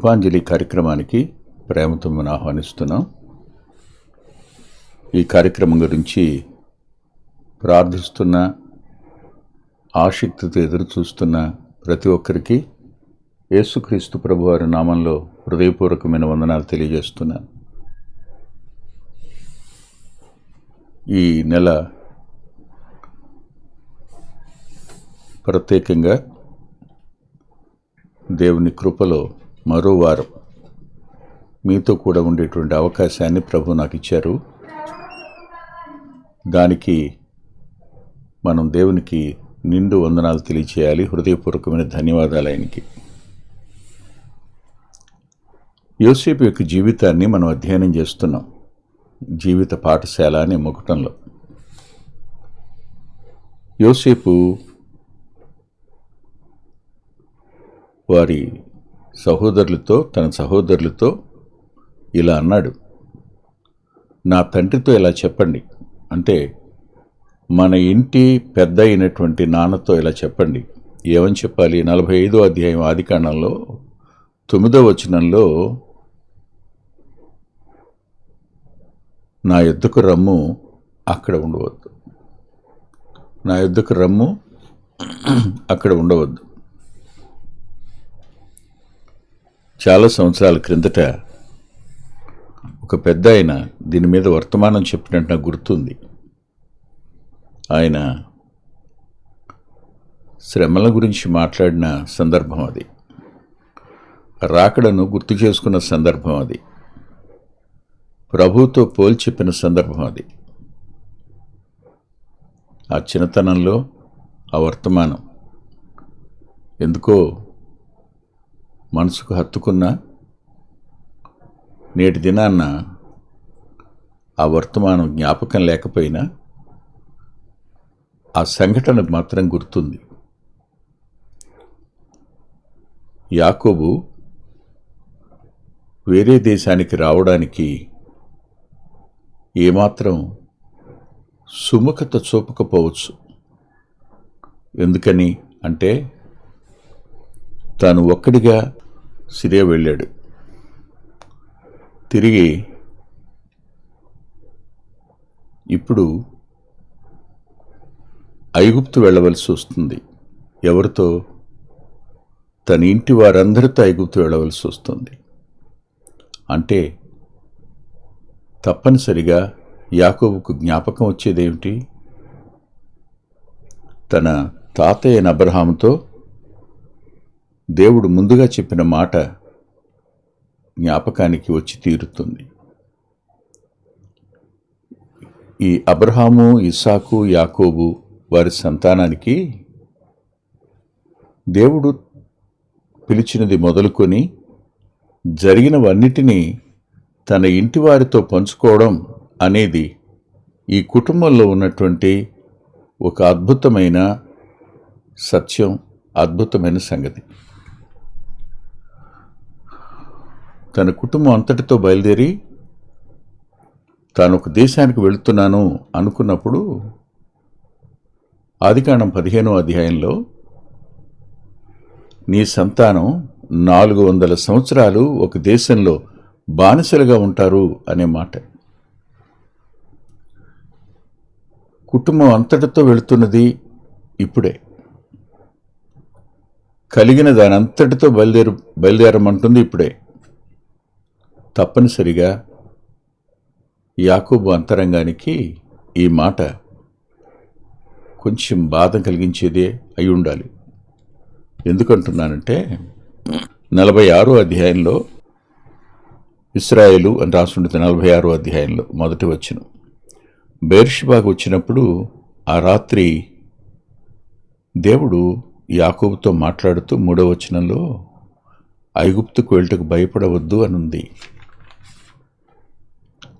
కృపాంజలి కార్యక్రమానికి ప్రేమతో మనం ఆహ్వానిస్తున్నాం. ఈ కార్యక్రమం గురించి ప్రార్థిస్తున్న ఆసక్తితో ఎదురు చూస్తున్న ప్రతి ఒక్కరికి యేసుక్రీస్తు ప్రభువారి నామంలో హృదయపూర్వకమైన వందనాలు తెలియజేస్తున్నాను. ఈ నెల ప్రత్యేకంగా దేవుని కృపలో మరో వారం. మీతో కూడా ఉండేటువంటి అవకాశాన్ని ప్రభు నాకు ఇచ్చారు దానికి మనం దేవునికి నిండు వందనాలు తెలియచేయాలి. హృదయపూర్వకమైన ధన్యవాదాలు ఆయనకి. యోసేపు యొక్క జీవితాన్ని మనం అధ్యయనం చేస్తున్నాం. జీవిత పాఠశాల అనే ముకుటంలో. యోసేపు వారి సహోదరులతో తన సహోదరులతో ఇలా అన్నాడు. నా తండ్రితో ఇలా చెప్పండి. అంటే మన ఇంటి పెద్ద అయినటువంటి నాన్నతో ఇలా చెప్పండి. ఏమని చెప్పాలి? నలభై ఐదో అధ్యాయం ఆదికాండంలో తొమ్మిదో వచనంలో నా ఎద్దుకు రమ్ము అక్కడ ఉండవద్దు. నా ఎద్దుకు రమ్ము అక్కడ ఉండవద్దు. చాలా సంవత్సరాల క్రిందట ఒక పెద్ద ఆయన దీని మీద వర్తమానం చెప్పినట్టు నాకు గుర్తుంది. ఆయన శ్రమల గురించి మాట్లాడిన సందర్భం అది. రాకడను గుర్తు చేసుకున్న సందర్భం అది. ప్రభుతో పోల్చి చెప్పిన సందర్భం అది. ఆ చిన్నతనంలో ఆ వర్తమానం. ఎందుకో మనసుకు హత్తుకున్న నేటి దినాన్న ఆ వర్తమానం జ్ఞాపకం లేకపోయినా ఆ సంఘటన మాత్రం గుర్తుంది. యాకోబు వేరే దేశానికి రావడానికి ఏమాత్రం సుముఖత చూపకపోవచ్చు. ఎందుకని అంటే తాను ఒక్కడిగా సిరియా వెళ్ళాడు. తిరిగి ఇప్పుడు ఐగుప్తు వెళ్ళవలసి వస్తుంది. ఎవరితో? తన ఇంటి వారందరితో ఐగుప్తు వెళ్ళవలసి వస్తుంది. అంటే తప్పనిసరిగా యాకోబుకు జ్ఞాపకం వచ్చేదేమిటి? తన తాతయ్యన అబ్రహాముతో దేవుడు ముందుగా చెప్పిన మాట జ్ఞాపకానికి వచ్చి తీరుతుంది. ఈ అబ్రహాము ఇసాకు యాకోబు వారి సంతానానికి దేవుడు పిలిచినది మొదలుకొని జరిగినవన్నిటినీ తన ఇంటి వారితో పంచుకోవడం అనేది ఈ కుటుంబంలో ఉన్నటువంటి ఒక అద్భుతమైన సత్యం అద్భుతమైన సంగతి. తన కుటుంబం అంతటితో బయలుదేరి తాను ఒక దేశానికి వెళుతున్నాను అనుకున్నప్పుడు ఆదికాండం పదిహేనో అధ్యాయంలో నీ సంతానం నాలుగు వందల సంవత్సరాలు ఒక దేశంలో బానిసలుగా ఉంటారు అనే మాట. కుటుంబం అంతటితో వెళుతున్నది ఇప్పుడే. కలిగిన దాని అంతటితో బయలుదేరు బయలుదేరమంటుంది ఇప్పుడే. తప్పనిసరిగా యాకూబు అంతరంగానికి ఈ మాట కొంచెం బాధ కలిగించేదే అయి ఉండాలి. ఎందుకంటున్నానంటే నలభై ఆరో అధ్యాయంలో ఇస్రాయేలు అని రాసుండేది నలభై ఆరో అధ్యాయంలో మొదటి వచ్చిన బేర్షిబాకు వచ్చినప్పుడు ఆ రాత్రి దేవుడు యాకూబుతో మాట్లాడుతూ మూడో వచనంలో ఐగుప్తుకు వెళ్ళటకు భయపడవద్దు అనుంది.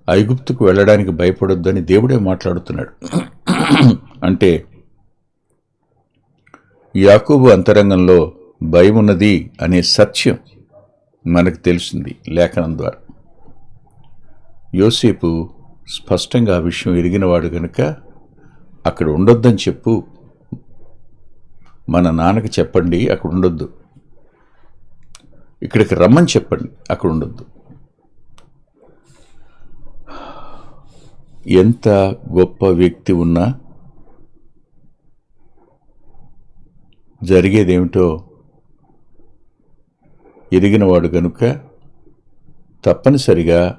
ఐగుప్తుకు వెళ్ళడానికి భయపడొద్దని దేవుడే మాట్లాడుతున్నాడు. అంటే యాకూబు అంతరంగంలో భయం ఉన్నది అనే సత్యం మనకు తెలిసింది లేఖనం ద్వారా. యోసేపు స్పష్టంగా ఆ విషయం ఎరిగినవాడు గనుక అక్కడ ఉండొద్దని చెప్పు. మన నాన్నకి చెప్పండి అక్కడ ఉండొద్దు. ఇక్కడికి రమ్మని చెప్పండి అక్కడ ఉండొద్దు. ఎంత గొప్ప వ్యక్తి ఉన్నా జరిగేదేమిటో ఎరిగినవాడు గనుక తప్పనిసరిగా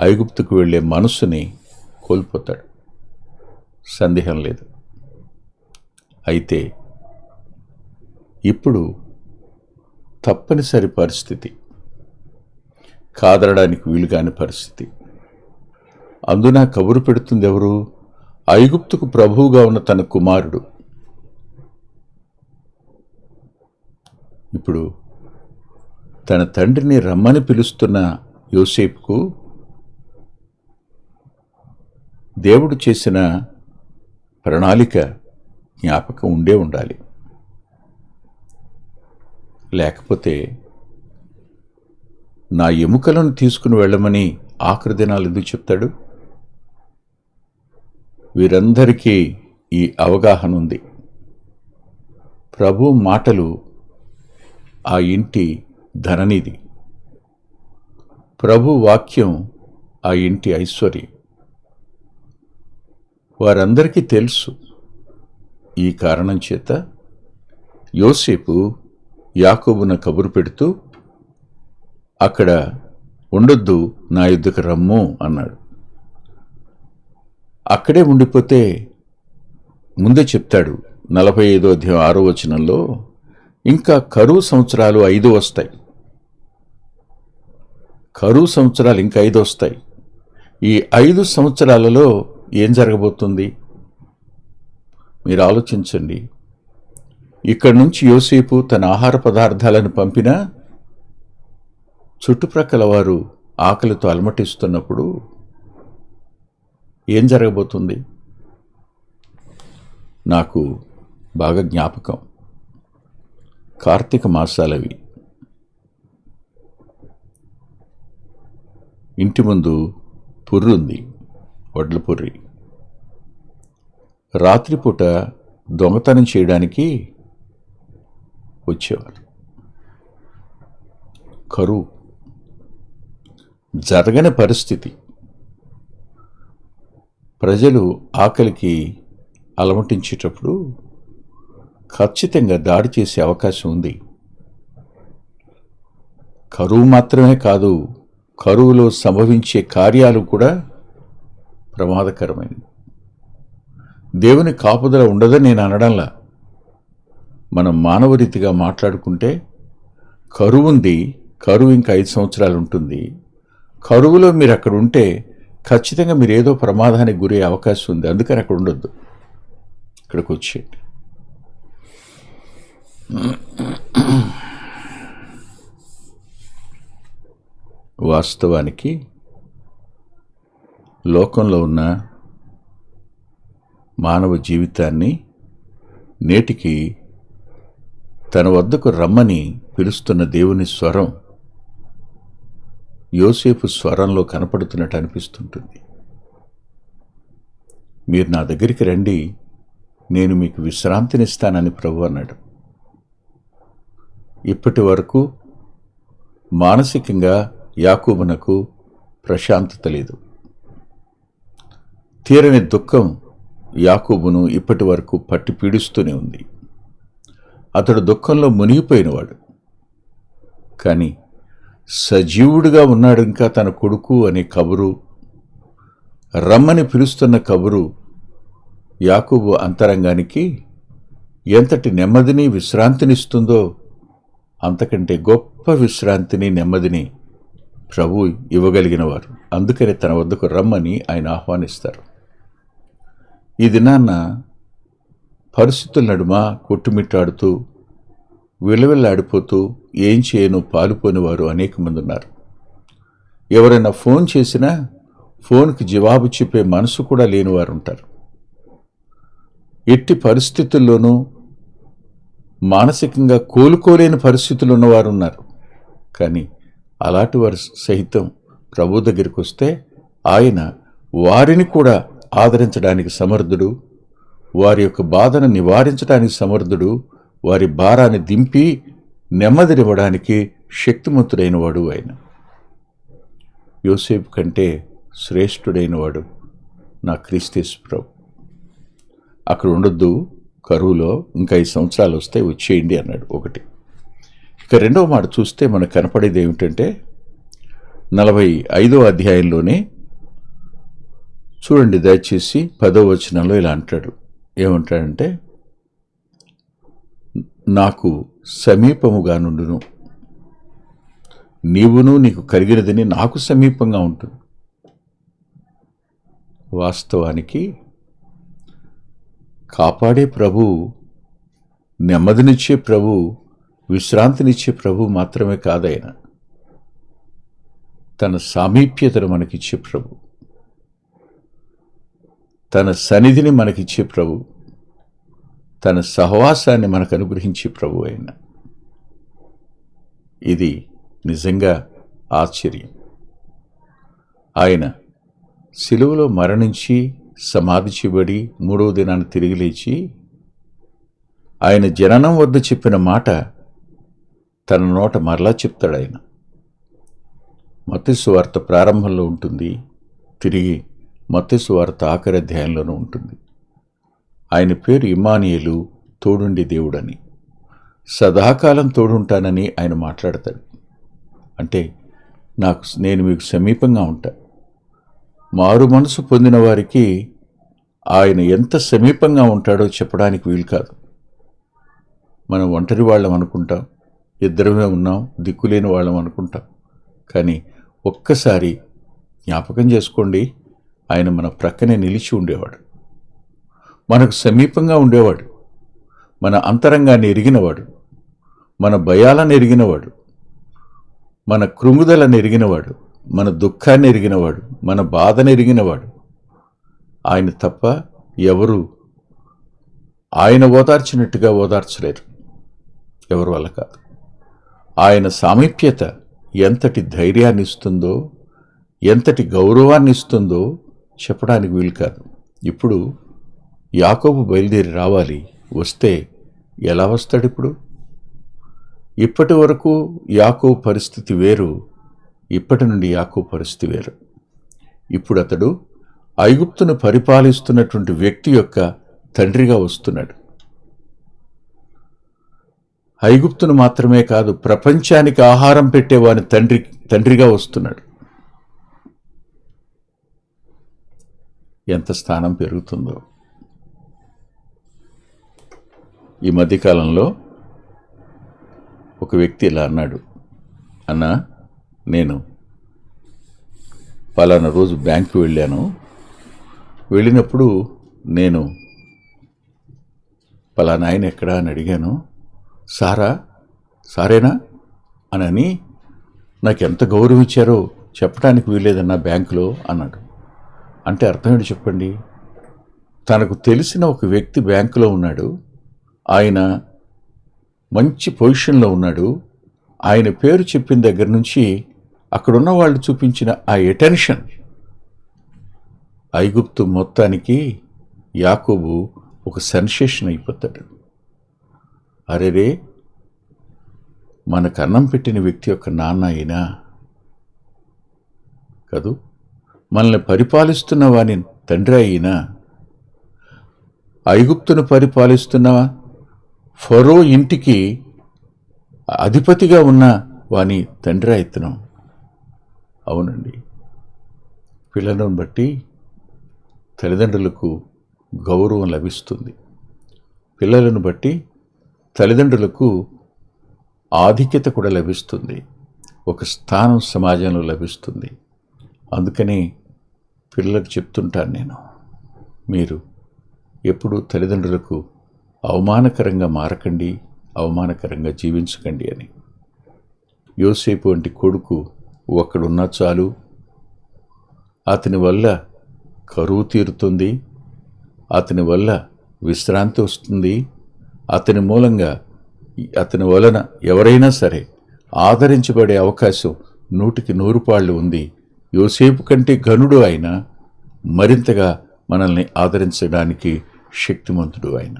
ఐగుప్తుకు వెళ్ళే మనస్సుని కోల్పోతాడు. సందేహం లేదు. అయితే ఇప్పుడు తప్పనిసరి పరిస్థితి కాదనడానికి వీలుగాని పరిస్థితి. అందున కబురు పెడుతుంది ఎవరు ఐగుప్తుకు ప్రభువుగా ఉన్న తన కుమారుడు. ఇప్పుడు తన తండ్రిని రమ్మని పిలుస్తున్న యోసేపుకు దేవుడు చేసిన ప్రణాళిక జ్ఞాపకం ఉండే ఉండాలి. లేకపోతే నా ఎముకలను తీసుకుని వెళ్ళమని ఆఖరి దినాలు ఎందుకు చెప్తాడు? వీరందరికీ ఈ అవగాహన ఉంది. ప్రభు మాటలు ఆ ఇంటి ధననిధి. ప్రభు వాక్యం ఆ ఇంటి ఐశ్వర్యం. వారందరికీ తెలుసు ఈ కారణం చేత యోసేపు యాకోబున కబురు పెడుతూ అక్కడ ఉండొద్దు నా యుద్ధకు రమ్ము అన్నాడు. అక్కడే ఉండిపోతే ముందే చెప్తాడు నలభై ఐదో అధ్యాయం ఆరో వచనంలో ఇంకా కరువు సంవత్సరాలు ఐదు వస్తాయి. కరువు సంవత్సరాలు ఇంకా ఐదు వస్తాయి. ఈ ఐదు సంవత్సరాలలో ఏం జరగబోతుంది? మీరు ఆలోచించండి. ఇక్కడి నుంచి యోసేపు తన ఆహార పదార్థాలను పంపినా చుట్టుప్రక్కల వారు ఆకలితో అలమటిస్తున్నప్పుడు ఏం జరగబోతుంది? నాకు బాగా జ్ఞాపకం. కార్తీక మాసాలవి. ఇంటి ముందు పుర్రు ఉంది వడ్ల పుర్రి. రాత్రిపూట దొంగతనం చేయడానికి వచ్చేవారు. కరువు. జరగని పరిస్థితి. ప్రజలు ఆకలికి అలమటించేటప్పుడు ఖచ్చితంగా దాడి చేసే అవకాశం ఉంది. కరువు మాత్రమే కాదు కరువులో సంభవించే కార్యాలు కూడా ప్రమాదకరమైనవి. దేవుని కాపుదల ఉండదని నేను అనడంలా మనం మానవరీతిగా మాట్లాడుకుంటే కరువు ఉంది కరువు ఇంకా ఐదు సంవత్సరాలు ఉంటుంది. కరువులో మీరు అక్కడ ఉంటే ఖచ్చితంగా మీరు ఏదో ప్రమాదానికి గురయ్యే అవకాశం ఉంది. అందుకని అక్కడ ఉండొద్దు. ఇక్కడికి వచ్చేయండి. వాస్తవానికి లోకంలో ఉన్న మానవ జీవితాన్ని నేటికి తన వద్దకు రమ్మని పిలుస్తున్న దేవుని స్వరం యోసేపు స్వరంలో కనపడుతున్నట్టు అనిపిస్తుంటుంది. మీరు నా దగ్గరికి రండి నేను మీకు విశ్రాంతినిస్తానని ప్రభు అన్నాడు. ఇప్పటి వరకు మానసికంగా యాకూబునకు ప్రశాంతత లేదు. తీరని దుఃఖం యాకూబును ఇప్పటి వరకు పట్టి పీడిస్తూనే ఉంది. అతడు దుఃఖంలో మునిగిపోయినవాడు. కానీ సజీవుడిగా ఉన్నాడు ఇంకా తన కొడుకు అనే కబురు రమ్మని పిలుస్తున్న కబురు యాకూబు అంతరంగానికి ఎంతటి నెమ్మదిని విశ్రాంతినిస్తుందో అంతకంటే గొప్ప విశ్రాంతిని నెమ్మదిని ప్రభు ఇవ్వగలిగినవారు. అందుకనే తన వద్దకు రమ్మని ఆయన ఆహ్వానిస్తారు. ఈ దినాన్న పరిస్థితుల నడుమ కొట్టుమిట్టాడుతూ విలవిల్లాడిపోతూ ఏం చేయను పాలుపోనివారు అనేక మంది ఉన్నారు ఎవరైనా ఫోన్ చేసినా ఫోన్కి జవాబు చెప్పే మనసు కూడా లేనివారు ఉంటారు ఎట్టి పరిస్థితుల్లోనూ మానసికంగా కోలుకోలేని పరిస్థితులు ఉన్నవారు ఉన్నారు కానీ అలాంటి వారు సహితం ప్రభు దగ్గరికి వస్తే ఆయన వారిని కూడా ఆదరించడానికి సమర్థుడు వారి యొక్క బాధను నివారించడానికి సమర్థుడు వారి భారాన్ని దింపి నెమ్మదినివ్వడానికి శక్తిమంతుడైనవాడు ఆయన. యోసేపు కంటే శ్రేష్ఠుడైన వాడు నా క్రీస్తేశ్ ప్రభు. అక్కడ ఉండొద్దు కరువులో ఇంకా ఐదు సంవత్సరాలు వస్తే వచ్చేయండి అన్నాడు ఒకటి. ఇక రెండవ మాట చూస్తే మనకు కనపడేది ఏమిటంటే నలభై ఐదో అధ్యాయంలోనే చూడండి దయచేసి పదో వచనంలో ఇలా అంటాడు. ఏమంటాడంటే నాకు సమీపముగా నుండును. నీవును నీకు కలిగినదని నాకు సమీపంగా ఉంటుంది వాస్తవానికి కాపాడే ప్రభు నెమ్మదినిచ్చే ప్రభు విశ్రాంతినిచ్చే ప్రభు మాత్రమే కాదైన. తన సామీప్యతను మనకిచ్చే ప్రభు. తన సన్నిధిని మనకిచ్చే ప్రభు. తన సహవాసాన్ని మనకు అనుగ్రహించి ప్రభు అయిన. ఇది నిజంగా ఆశ్చర్యం. ఆయన సిలువలో మరణించి సమాధి చేయబడి మూడవ దినాన్ని తిరిగి లేచి ఆయన జననం వద్ద చెప్పిన మాట తన నోట మరలా చెప్తాడు ఆయన. మత్స్సు వార్త ప్రారంభంలో ఉంటుంది తిరిగి మత్స్సు వార్త ఆఖరి అధ్యాయంలోనూ ఉంటుంది. ఆయన పేరు ఇమానియలు తోడుండి దేవుడని. సదాకాలం తోడుంటానని ఆయన మాట్లాడతాడు. అంటే నాకు నేను మీకు సమీపంగా ఉంటా. మారు మనసు పొందిన వారికి ఆయన ఎంత సమీపంగా ఉంటాడో చెప్పడానికి వీలు కాదు. మనం ఒంటరి వాళ్ళం అనుకుంటాం ఇద్దరమే ఉన్నాం దిక్కులేని వాళ్ళం అనుకుంటాం. కానీ ఒక్కసారి జ్ఞాపకం చేసుకోండి ఆయన మన ప్రక్కనే నిలిచి ఉండేవాడు. మనకు సమీపంగా ఉండేవాడు. మన అంతరంగాన్ని ఎరిగినవాడు. మన భయాలను ఎరిగినవాడు. మన కృంగుదలను ఎరిగినవాడు. మన దుఃఖాన్ని ఎరిగినవాడు. మన బాధను ఎరిగినవాడు. ఆయన తప్ప ఎవరు ఆయన ఓదార్చినట్టుగా ఓదార్చలేరు ఎవరి వల్ల కాదు. ఆయన సామీప్యత ఎంతటి ధైర్యాన్ని ఇస్తుందో ఎంతటి గౌరవాన్ని ఇస్తుందో చెప్పడానికి వీలు కాదు. ఇప్పుడు యాకోబు బయలుదేరి రావాలి. వస్తే ఎలా వస్తాడు ఇప్పుడు? ఇప్పటి వరకు యాకో పరిస్థితి వేరు. ఇప్పటి నుండి యాకో పరిస్థితి వేరు. ఇప్పుడు అతడు ఐగుప్తును పరిపాలిస్తున్నటువంటి వ్యక్తి యొక్క తండ్రిగా వస్తున్నాడు. ఐగుప్తును మాత్రమే కాదు ప్రపంచానికి ఆహారం పెట్టేవాని తండ్రి తండ్రిగా వస్తున్నాడు. ఎంత స్థానం పెరుగుతుందో. ఈ మధ్యకాలంలో ఒక వ్యక్తి ఇలా అన్నాడు. అన్నా నేను పలానా రోజు బ్యాంకు వెళ్ళాను. వెళ్ళినప్పుడు నేను పలానా ఆయన ఎక్కడా అని అడిగాను. సారా? సారేనా? అనని నాకు ఎంత గౌరవం ఇచ్చారో చెప్పడానికి వీల్లేదన్నా బ్యాంకులో అన్నాడు. అంటే అర్థం ఏంటి చెప్పండి? తనకు తెలిసిన ఒక వ్యక్తి బ్యాంకులో ఉన్నాడు. ఆయన మంచి పొజిషన్లో ఉన్నాడు. ఆయన పేరు చెప్పిన దగ్గర నుంచి అక్కడున్న వాళ్ళు చూపించిన ఆ ఎటెన్షన్ ఐగుప్తు మొత్తానికి యాకోబు ఒక సెన్సేషన్ అయిపోతాడు. అరేరే మనకు అన్నం పెట్టిన వ్యక్తి యొక్క నాన్న అయినా కదూ? మనల్ని పరిపాలిస్తున్న వాని తండ్రి అయినా ఐగుప్తును పరిపాలిస్తున్న ఫరో ఇంటికి అధిపతిగా ఉన్న వాని తండ్రి అయితనం. అవునండి. పిల్లలను బట్టి తల్లిదండ్రులకు గౌరవం లభిస్తుంది. పిల్లలను బట్టి తల్లిదండ్రులకు ఆధిక్యత కూడా లభిస్తుంది. ఒక స్థానం సమాజంలో లభిస్తుంది. అందుకని పిల్లలకు చెప్తుంటాను నేను. మీరు ఎప్పుడు తల్లిదండ్రులకు అవమానకరంగా మారకండి అవమానకరంగా జీవించకండి అని. యోసేపు వంటి కొడుకు ఒక్కడున్నా చాలు. అతని వల్ల కరువు తీరుతుంది అతని వల్ల విశ్రాంతి వస్తుంది. అతని మూలంగా అతని వలన ఎవరైనా సరే ఆదరించబడే అవకాశం నూటికి నూరు పాళ్ళు ఉంది. యోసేపు కంటే ఘనుడు అయినా మరింతగా మనల్ని ఆదరించడానికి శక్తిమంతుడు ఆయన.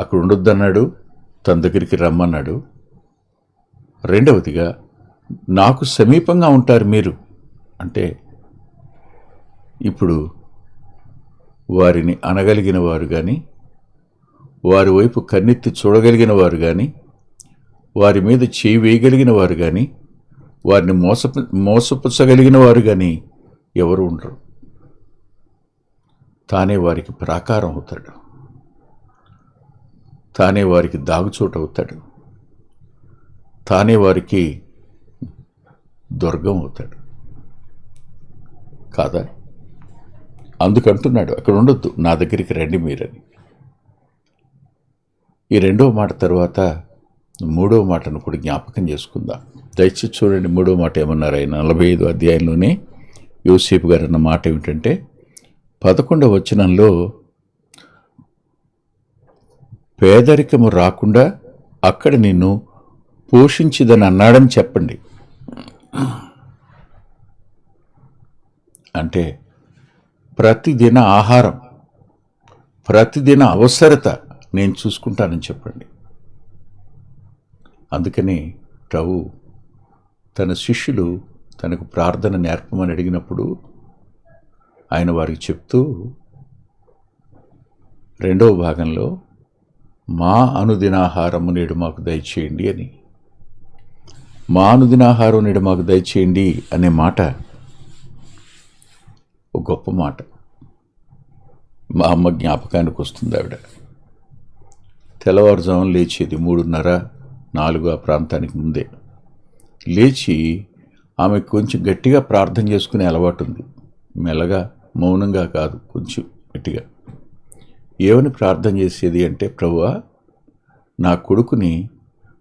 అక్కడ ఉండొద్దన్నాడు తన దగ్గరికి రమ్మన్నాడు. రెండవదిగా నాకు సమీపంగా ఉంటారు మీరు. అంటే ఇప్పుడు వారిని అనగలిగిన వారు కానీ వారి వైపు కన్నెత్తి చూడగలిగిన వారు కానీ వారి మీద చేయి వేయగలిగిన వారు కానీ వారిని మోస మోసపుచ్చగలిగిన వారు కానీ ఎవరు ఉండరు. తానే వారికి ప్రాకారం అవుతాడు. తానే వారికి దాగుచోటవుతాడు. తానే వారికి దుర్గం అవుతాడు కాదా? అందుకంటున్నాడు అక్కడ ఉండొద్దు నా దగ్గరికి రండి మీరని. ఈ రెండవ మాట తర్వాత మూడవ మాటను కూడా జ్ఞాపకం చేసుకుందాం. దయచేసి చూడండి మూడవ మాట ఏమన్నారు ఆయన? నలభై ఐదు అధ్యాయంలోనే యూసేపు గారు అన్న మాట ఏమిటంటే పదకొండవ వచనంలో పేదరికము రాకుండా అక్కడ నిన్ను పోషించిదని అన్నాడని చెప్పండి. అంటే ప్రతిదిన ఆహారం ప్రతిదిన అవసరత నేను చూసుకుంటానని చెప్పండి. అందుకని ప్రభు తన శిష్యులు తనకు ప్రార్థన నేర్పమని అడిగినప్పుడు ఆయన వారికి చెప్తూ రెండవ భాగంలో మా అనుదినాహారము నేడు మాకు దయచేయండి అని. మా అనుదినాహారం నేడు మాకు దయచేయండి అనే మాట ఒక గొప్ప మాట. మా అమ్మ జ్ఞాపకానికి వస్తుంది ఆవిడ. తెల్లవారుజామున లేచేది మూడున్నర నాలుగు ఆ ప్రాంతానికి ముందే. లేచి ఆమె కొంచెం గట్టిగా ప్రార్థన చేసుకునే అలవాటు ఉంది. మెల్లగా మౌనంగా కాదు కొంచెం గట్టిగా. ఏమని ప్రార్థన చేసేది అంటే ప్రభువా నా కొడుకుని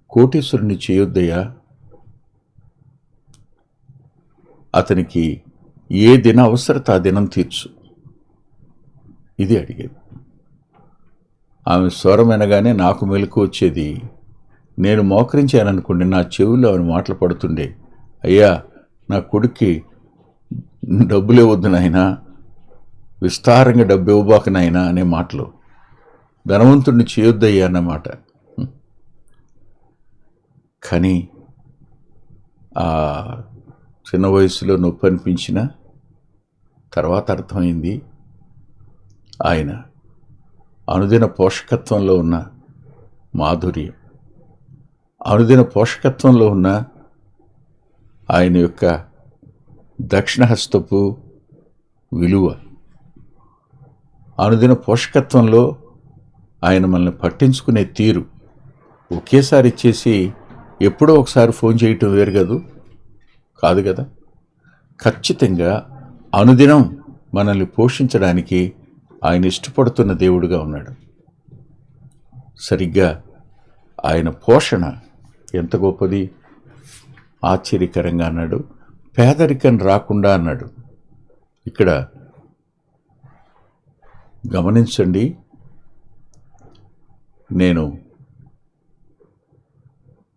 కోటేశ్వరుని చేయొద్దయ్యా. అతనికి ఏ దిన అవసరత ఆ దినం తీర్చు. ఇది అడిగేది. ఆమె స్వరం వినగానే నాకు మెలకు వచ్చేది నేను మోకరించాననుకోండి నా చెవుల్లో ఆమె మాటలు పడుతుండే. అయ్యా నా కొడుక్కి డబ్బులే వద్దు నాయనా. విస్తారంగా డబ్బు ఇవ్వబాకనైనా అనే మాటలు. ధనవంతుడిని చేయొద్దయ్యా అన్నమాట కానీ ఆ చిన్న వయసులో నొప్పి అనిపించిన తర్వాత అర్థమైంది ఆయన అనుదిన పోషకత్వంలో ఉన్న మాధుర్యం. అనుదిన పోషకత్వంలో ఉన్న ఆయన యొక్క దక్షిణహస్తపు విలువ. అనుదిన పోషకత్వంలో ఆయన మనల్ని పట్టించుకునే తీరు ఒకేసారి ఇచ్చేసి ఎప్పుడో ఒకసారి ఫోన్ చేయటం వేరు కదూ. కాదు కదా? ఖచ్చితంగా అనుదినం మనల్ని పోషించడానికి ఆయన ఇష్టపడుతున్న దేవుడుగా ఉన్నాడు. సరిగ్గా ఆయన పోషణ ఎంత గొప్పది? ఆశ్చర్యకరంగా అన్నాడు. పేదరికం రాకుండా అన్నాడు. ఇక్కడ గమనించండి నేను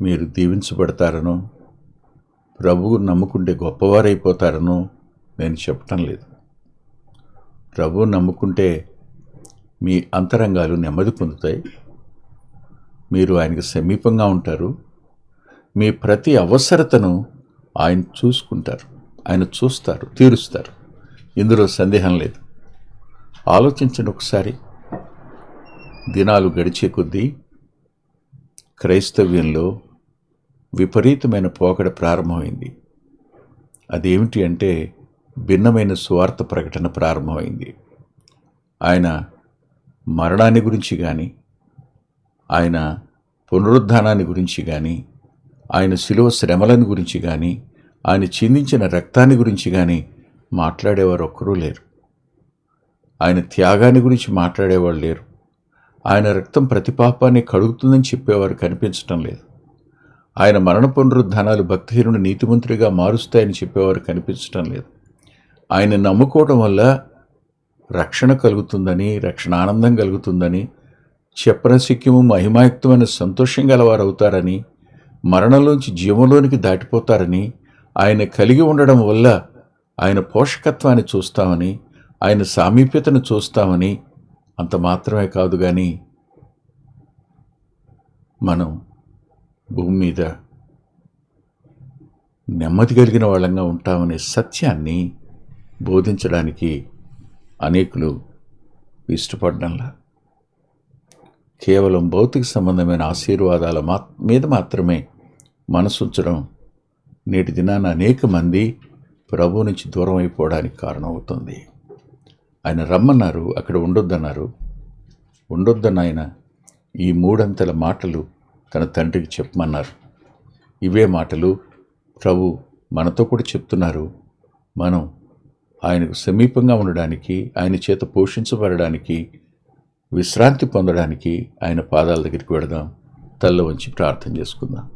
మీరు దీవించబడతారనో ప్రభువు నమ్ముకుంటే గొప్పవారైపోతారనో నేను చెప్పటం లేదు. ప్రభువు నమ్ముకుంటే మీ అంతరంగాలు నెమ్మది పొందుతాయి. మీరు ఆయనకు సమీపంగా ఉంటారు. మీ ప్రతి అవసరతను ఆయన చూసుకుంటారు. ఆయన చూస్తారు తీరుస్తారు. ఇందులో సందేహం లేదు. ఆలోచించండి ఒకసారి. దినాలు గడిచే కొద్దీ క్రైస్తవ్యంలో విపరీతమైన పోకడ ప్రారంభమైంది. అదేమిటి అంటే భిన్నమైన స్వార్థ ప్రకటన ప్రారంభమైంది. ఆయన మరణాన్ని గురించి కానీ ఆయన పునరుద్ధానాన్ని గురించి కానీ ఆయన శిలువ శ్రమలను గురించి కానీ ఆయన చిందించిన రక్తాన్ని గురించి కానీ మాట్లాడేవారు ఒక్కరూ లేరు. ఆయన త్యాగాన్ని గురించి మాట్లాడేవాళ్ళు లేరు. ఆయన రక్తం ప్రతి పాపాన్ని కడుగుతుందని చెప్పేవారు కనిపించటం లేదు. ఆయన మరణ పునరుద్ధానాలు భక్తిహీనుడు నీతిమంతుడిగా మారుస్తాయని చెప్పేవారు కనిపించటం లేదు. ఆయన నమ్ముకోవడం వల్ల రక్షణ కలుగుతుందని రక్షణ ఆనందం కలుగుతుందని చెప్పనశక్యము మహిమాయుక్తమైన సంతోషం గలవారు అవుతారని మరణంలోంచి జీవంలోనికి దాటిపోతారని ఆయన కలిగి ఉండడం వల్ల ఆయన పోషకత్వాన్ని చూస్తామని ఆయన సామీప్యతను చూస్తామని అంత మాత్రమే కాదు కానీ మనం భూమి మీద నెమ్మది కలిగిన వాళ్ళంగా ఉంటామనే సత్యాన్ని బోధించడానికి అనేకులు ఇష్టపడడంలా. కేవలం భౌతిక సంబంధమైన ఆశీర్వాదాల మా మీద మాత్రమే మనసుంచడం నేటి దినాన అనేక మంది ప్రభు నుంచి దూరం అయిపోవడానికి కారణమవుతుంది. ఆయన రమ్మన్నారు అక్కడ ఉండొద్దన్నారు. ఉండొద్దన్న ఆయన ఈ మూడంతల మాటలు తన తండ్రికి చెప్పమన్నారు. ఇవే మాటలు ప్రభు మనతో కూడా చెప్తున్నారు. మనం ఆయనకు సమీపంగా ఉండడానికి ఆయన చేత పోషించబడడానికి విశ్రాంతి పొందడానికి ఆయన పాదాల దగ్గరికి వెళదాం. తల్ల వంచి ప్రార్థన చేసుకుందాం.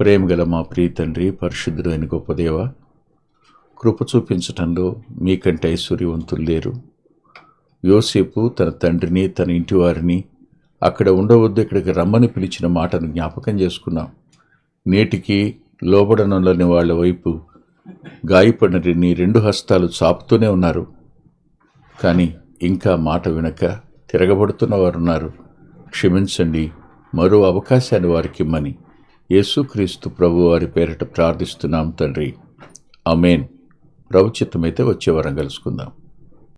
ప్రేమగల మా ప్రియ తండ్రి పరిశుద్ధుడు అయిన గొప్పదేవ కృప చూపించటంలో మీకంటే ఐశ్వర్యవంతులు లేరు. యోసేపు తన తండ్రిని తన ఇంటి వారిని అక్కడ ఉండవద్దు ఇక్కడికి రమ్మని పిలిచిన మాటను జ్ఞాపకం చేసుకున్నాం. నేటికి లోబడనంలోని వాళ్ళ వైపు గాయపడిన రెండు హస్తాలు చాపుతూనే ఉన్నారు. కానీ ఇంకా మాట వినక తిరగబడుతున్న వారు ఉన్నారు క్షమించండి మరో అవకాశాన్ని వారికి ఇమ్మని. యేసుక్రీస్తు ప్రభువారి పేరిట ప్రార్థిస్తున్నాం తండ్రి. అమేన్ ప్రభు వచ్చే వారం కలుసుకుందాం.